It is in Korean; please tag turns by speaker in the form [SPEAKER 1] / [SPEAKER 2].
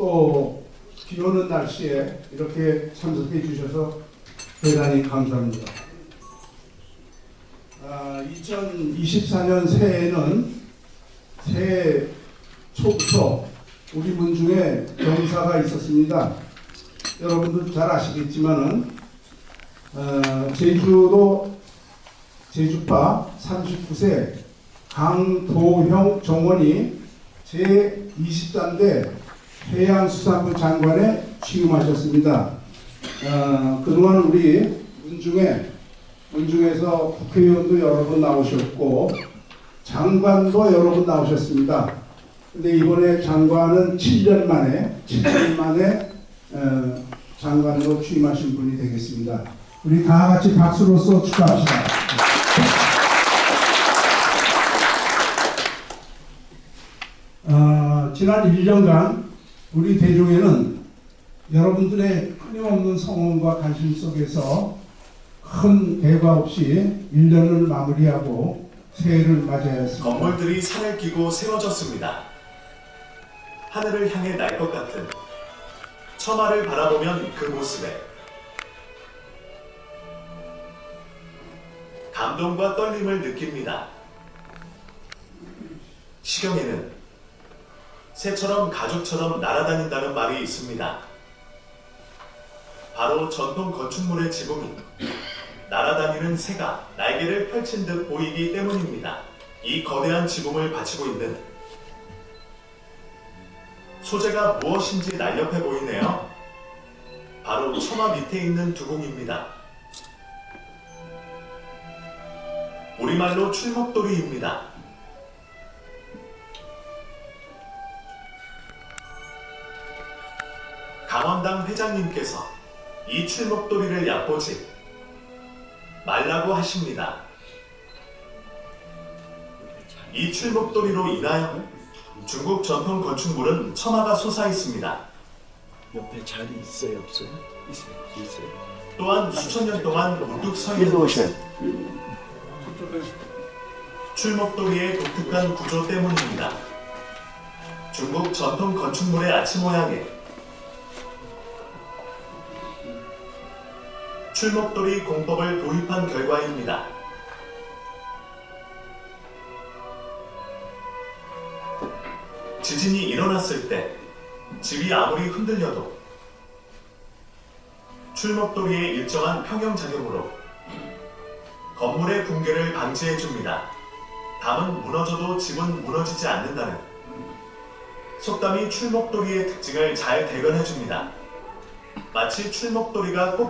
[SPEAKER 1] 또 비 오는 날씨에 이렇게 참석해 주셔서 대단히 감사합니다. 아, 2024년 새해에는 새해 초부터 우리 문중에 경사가 있었습니다. 여러분들 잘 아시겠지만은 어, 제주도 제주파 39세 강도형 정원이 제23대 해양수산부 장관에 취임하셨습니다. 어, 그동안 우리 문중에 문중에서 국회의원도 여러 번 나오셨고 장관도 여러 번 나오셨습니다. 근데 이번에 장관은 7년 만에 7년 만에 어, 장관으로 취임하신 분이 되겠습니다. 우리 다 같이 박수로서 축하합시다. 어, 지난 1년간 우리 대종에는 여러분들의 끊임없는 성원과 관심 속에서 큰 대과 없이 1년을 마무리하고 새해를 맞이하였습니다.
[SPEAKER 2] 건물들이 산을 끼고 세워졌습니다. 하늘을 향해 날 것 같은 처마를 바라보면 그 모습에 감동과 떨림을 느낍니다. 시경에는 새처럼 가죽처럼 날아다닌다는 말이 있습니다. 바로 전통 건축물의 지붕이 날아다니는 새가 날개를 펼친 듯 보이기 때문입니다. 이 거대한 지붕을 바치고 있는 소재가 무엇인지 날렵해 보이네요. 바로 처마 밑에 있는 두공입니다. 우리말로 출목돌이입니다. 강원당 회장님께서 이 출목돌이를 얕보지 말라고 하십니다. 이 출목돌이로 인하여 중국 전통 건축물은 처마가 솟아 있습니다.
[SPEAKER 3] 옆에 자리 있어요 없어요? 있어요. 있어요.
[SPEAKER 2] 또한 수천 년 동안 우뚝 서 있는
[SPEAKER 3] 오셔요.
[SPEAKER 2] 출목돌이의 독특한 구조 때문입니다. 중국 전통 건축물의 아치 모양에 출목돌이 공법을 도입한 결과입니다. 지진이 일어났을 때 집이 아무리 흔들려도 출목돌이의 일정한 평형 작용으로 건물의 붕괴를 방지해 줍니다. 담은 무너져도 집은 무너지지 않는다는 속담이 출목돌이의 특징을 잘 대변해 줍니다. 마치 출목돌이가 꼭